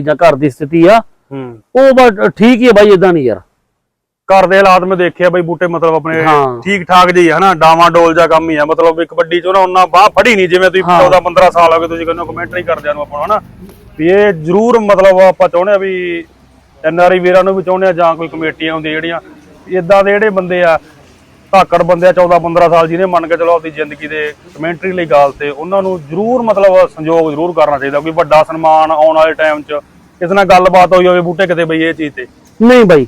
ਜਾਂ ਘਰ ਦੀ ਸਥਿਤੀ ਆ ਹੂੰ। ਉਹ ਬਸ ਠੀਕ ਹੀ ਹੈ ਬਾਈ ਇਦਾਂ ਨਹੀਂ ਯਾਰ। ਘਰ ਦੇ ਹਾਲਾਤ ਮੈਂ ਦੇਖਿਆ ਬਈ ਬੂਟੇ ਮਤਲਬ ਆਪਣੇ ਹਾਂ। ਠੀਕ ਠਾਕ ਜਿਹੀ ਆ ਹਨਾ? ਡਾਵਾਂ ਡੋਲ ਜਾ ਕੰਮ ਹੀ ਆ। ਮਤਲਬ ਇੱਕ ਵੱਡੀ ਚੋਂ ਨਾ ਉਹਨਾਂ ਬਾਹ ਫੜੀ ਨਹੀਂ ਜਿਵੇਂ ਤੁਸੀਂ ਹਾਂ। 14 15 ਸਾਲ ਹੋ ਗਏ ਤੁਸੀਂ ਕਹਿੰਦੇ ਕਮੈਂਟਰੀ ਕਰਦਿਆਂ ਨੂੰ ਆਪਾਂ ਹਨਾ? ਵੀ ਇਹ ਜ਼ਰੂਰ ਮਤਲਬ ਆਪਾਂ ਚਾਹੁੰਦੇ ਆ ਵੀ ਐਨ ਆਰ ਆਈ ਵੀਰਾਂ ਨੂੰ ਵੀ ਚਾਹੁੰਦੇ ਆ ਜਾਂ ਕੋਈ ਕਮੇਟੀਆਂ ਹੁੰਦੀਆਂ ਜਿਹੜੀਆਂ ਇਦਾਂ ਦੇ ਜਿਹੜੇ ਬੰਦੇ ਆ ਧਾਕੜ ਬੰਦੇ ਆ 14 15 ਸਾਲ ਜਿਹਨੇ ਮੰਨ ਕੇ ਚਲੋ ਆਪਣੀ ਜ਼ਿੰਦਗੀ ਦੇ ਕਮੈਂਟਰੀ ਲਈ ਗਾਲ ਤੇ ਉਹਨਾਂ ਨੂੰ ਜ਼ਰੂਰ ਮਤਲਬ ਸੰਯੋਗ ਜ਼ਰੂਰ ਕਰਨਾ ਚਾਹੀਦਾ ਕੋਈ ਵੱਡਾ ਸਨਮਾਨ ਆਉਣ ਵਾਲੇ ਟਾਈਮ 'ਚ ਕਿਸੇ ਨਾਲ ਗੱਲਬਾਤ ਹੋਈ ਹੋਵੇ ਬੂਟੇ ਕਿਤੇ ਬਈ ਇਹ ਚੀਜ਼ ਤੇ। ਨਹੀਂ ਬਾਈ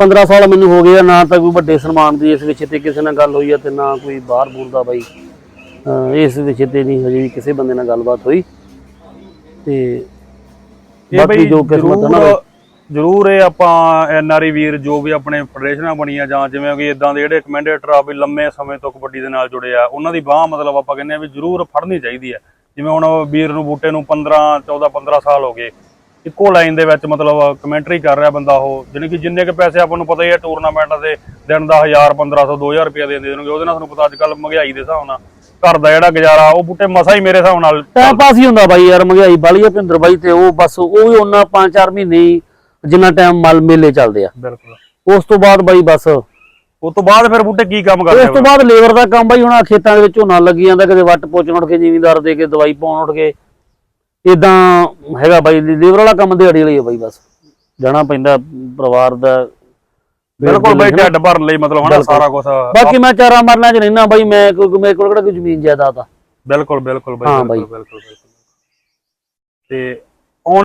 15 ਸਾਲ ਮੈਨੂੰ ਹੋ ਗਏ ਆ ਨਾ ਤਾਂ ਕੋਈ ਵੱਡੇ ਸਨਮਾਨ ਦੀ ਇਸ ਵਿਸ਼ੇ ਤੇ ਕਿਸੇ ਨਾਲ ਗੱਲ ਹੋਈ ਆ ਤੇ ਨਾ ਕੋਈ ਬਾਹਰ ਬੋਲਦਾ ਬਾਈ। ਇਸ ਵਿਸ਼ੇ ਤੇ ਨਹੀਂ ਹਜੇ ਵੀ ਕਿਸੇ ਬੰਦੇ ਨਾਲ ਗੱਲਬਾਤ ਹੋਈ। ਤੇ ਬਾਕੀ ਜੋ ਕਿਸਮਤ ਹੈ ਨਾ ਜ਼ਰੂਰ ਇਹ ਆਪਾਂ ਐਨਆਰਆਈ ਵੀਰ ਜੋ ਵੀ ਆਪਣੇ ਫੈਡਰੇਸ਼ਨਾਂ ਬਣੀਆਂ ਜਾਂ ਜਿਵੇਂ ਕਿ ਇਦਾਂ ਦੇ ਜਿਹੜੇ ਕਮੈਂਡੇਟਰ ਆ ਵੀ ਲੰਮੇ ਸਮੇਂ ਤੋਂ ਕਬੱਡੀ ਦੇ ਨਾਲ ਜੁੜੇ ਆ ਉਹਨਾਂ ਦੀ ਬਾਹ ਮਤਲਬ ਆਪਾਂ ਕਹਿੰਦੇ ਆ ਵੀ ਜ਼ਰੂਰ ਫੜਨੀ ਚਾਹੀਦੀ ਹੈ ਜਿਵੇਂ ਹੁਣ ਵੀਰ ਨੂੰ ਬੂਟੇ ਨੂੰ 15 14 15 ਸਾਲ ਹੋ ਗਏ ਇੱਕੋ ਲਾਈਨ ਦੇ ਵਿੱਚ ਮਤਲਬ ਕਮੈਂਟਰੀ ਕਰ ਰਿਹਾ ਬੰਦਾ ਉਹ ਜਾਣੀ ਕਿ ਜਿੰਨੇ ਕੇ ਪੈਸੇ ਆਪਾਂ ਨੂੰ ਪਤਾ ਹੀ ਹੈ ਟੂਰਨਾਮੈਂਟ ਦੇ ਦਿਨ ਦਾ 1000 1500 2000 ਰੁਪਏ ਦੇ ਦਿੰਦੇ ਨੇ ਉਹਦੇ ਨਾਲ ਤੁਹਾਨੂੰ ਪਤਾ ਅੱਜ ਕੱਲ ਮਹਿੰਗਾਈ ਦੇ ਹਿਸਾਬ ਨਾਲ ਘਰ ਦਾ ਜਿਹੜਾ ਗੁਜ਼ਾਰਾ ਉਹ ਬੂਟੇ ਮਸਾ ਹੀ ਮੇਰੇ ਹਿਸਾਬ ਨਾਲ ਟਾਈਮ ਪਾਸ ਹੀ ਹੁੰਦਾ ਬਾਈ ਯਾਰ ਮਹਿੰਗਾਈ ਬਾਲੀ ਆ ਭਿੰਦਰ ਬਾਈ ਤੇ ਉਹ ਬਸ ਉਹ ਵੀ ਉਹਨਾਂ 5-4 ਮਹੀਨੇ ਜਿੰਨਾ ਟਾਈਮ ਮਲ ਮੇਲੇ ਚੱਲਦੇ ਆ। ਬਿਲਕੁਲ। ਉਸ ਤੋਂ ਬਾਅਦ ਬਾਈ ਬਸ ਉਸ ਉਸ ਤੋਂ ਬਾਅਦ ਫਿਰ ਬੂਟੇ ਕੀ ਕੰਮ ਕਰਦੇ ਤੋਂ ਬਾਅਦ ਲੇਬਰ ਦਾ ਕੰਮ ਬਾਈ ਹੁਣ ਆਹ ਖੇਤਾਂ ਦੇ ਵਿੱਚ ਝੋਨਾ ਲੱਗੀ ਜਾਂਦਾ ਕਦੇ ਵੱਟ ਪੋਚਣ ਉੱਠ ਕੇ ਜ਼ਿਮੀਂਦਾਰ ਦੇ ਕੇ ਦਵਾਈ ਪਾਉਣ ਉੱਠ ਕੇ। ਇਦਾਂ ਹੈਗਾ ਬਾਈ ਲੇਬਰ ਵਾਲਾ ਕੰਮ ਦਿਹਾੜੀ ਲਈ ਹੈ ਬਾਈ ਬਸ। ਜਾਣਾ ਪੈਂਦਾ ਪਰਿਵਾਰ ਦਾ। ਬਿਲਕੁਲ ਬਾਈ ਢੱਡ ਭਰਨ ਲਈ ਮਤਲਬ ਹਨਾ ਸਾਰਾ ਕੁਝ ਬਾਕੀ ਮੈਂ ਚਾਰਾ ਮਰਨਾ ਚ ਰਹਿਣਾ ਬਾਈ ਮੈਂ ਕੋਈ ਮੇਰੇ ਕੋਲ ਕਿਹੜਾ ਕੋਈ ਜ਼ਮੀਨ ਜਾਇਦਾਦ ਆ। ਬਿਲਕੁਲ ਬਿਲਕੁਲ ਬਾਈ। ਬਿਲਕੁਲ ਬਿਲਕੁਲ। ਤੇ